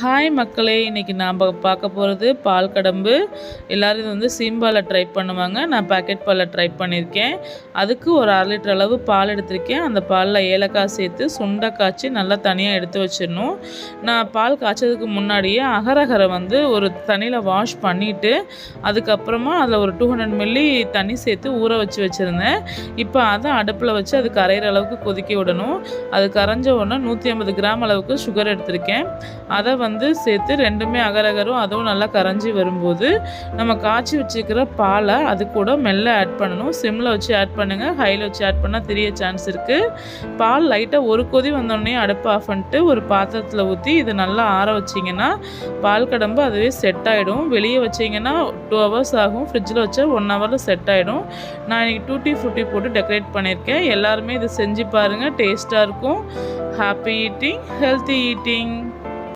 Hi மக்களே இன்றைக்கி நாம் பார்க்க போகிறது பால் கடம்பு. எல்லோரும் இது வந்து சீம்பாலை ட்ரை பண்ணுவாங்க. நான் பேக்கெட் பாலில் ட்ரை பண்ணியிருக்கேன். அதுக்கு ஒரு அரை லிட்டர் அளவு பால் எடுத்திருக்கேன். அந்த பாலில் ஏலக்காய் சேர்த்து சுண்டை காய்ச்சி நல்லா தனியாக எடுத்து வச்சிடணும். நான் பால் காய்ச்சதுக்கு முன்னாடியே அகரகரை வந்து ஒரு தண்ணியில் வாஷ் பண்ணிவிட்டு அதுக்கப்புறமா அதில் ஒரு டூ ஹண்ட்ரட் மில்லி தண்ணி சேர்த்து ஊற வச்சு வச்சுருந்தேன். இப்போ அதை அடுப்பில் வச்சு அது கரையிற அளவுக்கு கொதிக்க விடணும். அது கரைஞ்ச உடனே நூற்றி ஐம்பது கிராம் அளவுக்கு சுகர் எடுத்திருக்கேன். அதை வந்து சேர்த்து ரெண்டுமே அகரகரும் அதுவும் நல்லா கரைஞ்சி வரும்போது நம்ம காய்ச்சி வச்சுக்கிற பாலை அது கூட மெல்ல ஆட் பண்ணணும். சிம்மில் வச்சு ஆட் பண்ணுங்கள் ஹையில் வச்சு ஆட் பண்ணால் தெரிய சான்ஸ் இருக்குது பால் லைட்டாக ஒரு கொதி வந்தோடனே அடுப்பு ஆஃப் பண்ணிட்டு ஒரு பாத்திரத்தில் ஊற்றி இது நல்லா ஆற வச்சிங்கன்னா பால் கடம்பு அதுவே செட் ஆகிடும் வெளியே வச்சிங்கன்னா டூ ஹவர்ஸ் ஆகும். ஃப்ரிட்ஜில் வச்சா ஒன் ஹவரில் செட் ஆகிடும் நான் இன்றைக்கி டூட்டி ஃப்ரூட்டி போட்டு டெக்கரேட் பண்ணியிருக்கேன். எல்லாருமே இது செஞ்சு பாருங்கள் டேஸ்ட்டாக இருக்கும். Happy eating healthy eating